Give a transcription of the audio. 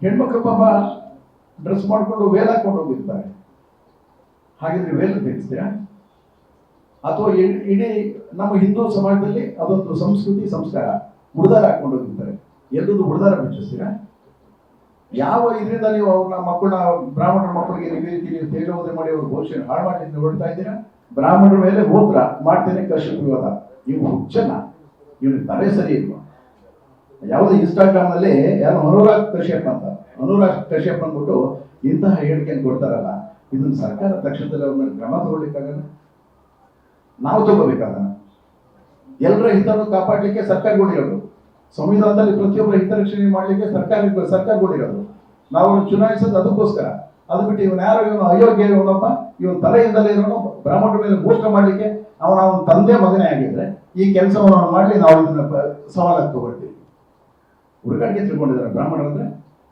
ಹೆಣ್ಮಕ್ಳು ಪಾಪ ಡ್ರೆಸ್ ಮಾಡಿಕೊಂಡು ವೇಲ್ ಹಾಕೊಂಡು ಹೋಗಿರ್ತಾರೆ. ಹಾಗಿದ್ರೆ ವೇಲ್ ತೆಗಿಸ್ತೀರಾ ಅಥವಾ ಇಡ್- ನಮ್ಮ ಹಿಂದೂ ಸಮಾಜದಲ್ಲಿ ಅದೊಂದು ಸಂಸ್ಕೃತಿ, ಸಂಸ್ಕಾರ, ಹುಡುದಾರ ಹಾಕೊಂಡು ಹೋಗಿರ್ತಾರೆ. ಎಲ್ಲದೂ ಹುಡುದಾರ ಬಿಚ್ಚಿಸ್ತೀರಾ ಯಾವ ಇದರಿಂದ ನೀವು ಅವ್ರನ್ನ ಮಕ್ಕಳನ್ನ, ಬ್ರಾಹ್ಮಣರ ಮಕ್ಕಳಿಗೆ ನೀವು ತೇಜೋದೆ ಮಾಡಿ ಅವ್ರ ಭವಿಷ್ಯ ಹಾಳು ಮಾಡಿ ನೋಡ್ತಾ ಇದ್ದೀರಾ? ಬ್ರಾಹ್ಮಣರ ಮೇಲೆ ಹೋದ್ರ ಮಾಡ್ತೇನೆ ಕಶ್ಯಪ ವಿವಾದ. ಇವು ಹುಚ್ಚನ ಇವನು ತಲೆ ಸರಿ ಇಲ್ವಾ ಯಾವುದೋ ಇನ್ಸ್ಟಾಗ್ರಾಮ್ ಯಾರು ಅನುರಾಗ್ ಕಶ್ಯಪ್ ಅಂತ. ಅನುರಾಗ್ ಕಶ್ಯಪ್ ಅಂದ್ಬಿಟ್ಟು ಇಂತಹ ಹೇಳಿಕೆಯನ್ನು ಕೊಡ್ತಾರಲ್ಲ, ಇದನ್ನ ಸರ್ಕಾರ ತಕ್ಷಣದಲ್ಲಿ ಅವ್ರ ಮೇಲೆ ಕ್ರಮ ತಗೊಳ್ಳಿಕ್ಕಾಗಲ್ಲ? ನಾವು ತಗೋಬೇಕಾಗಲ್ಲ ಎಲ್ಲರ ಹಿತವನ್ನು ಕಾಪಾಡಲಿಕ್ಕೆ ಸರ್ಕಾರಗಳಿರೋದು ಸಂವಿಧಾನದಲ್ಲಿ ಪ್ರತಿಯೊಬ್ಬರ ಹಿತರಕ್ಷಣೆ ಮಾಡಲಿಕ್ಕೆ ಸರ್ಕಾರ ಸರ್ಕಾರಗಳಿರೋದು ನಾವು ಚುನಾಯಿಸೋದು ಅದಕ್ಕೋಸ್ಕರ. ಅದು ಬಿಟ್ಟು ಇವನು ಯಾರೋ, ಇವನು ಅಯೋಗ್ಯ ಇವನಪ್ಪ ಇವನು ತಲೆಯಿಂದಲೇ ಇರೋನು, ಬ್ರಾಹ್ಮಣರ ಮೇಲೆ ಘೋಷಣೆ ಮಾಡಲಿಕ್ಕೆ ಅವನ ಅವನ ತಂದೆ ಮಗನೇ ಆಗಿದ್ರೆ ಈ ಕೆಲಸವನ್ನು ಮಾಡಲಿ, ನಾವು ಇದನ್ನ ಸವಾಲಾಗಿ ತಗೊಳ್ತೀವಿ. ಹುಡುಗಾಟಿಗೆ ತಿಳ್ಕೊಂಡಿದ್ದಾರೆ ಬ್ರಾಹ್ಮಣರಂದ್ರೆ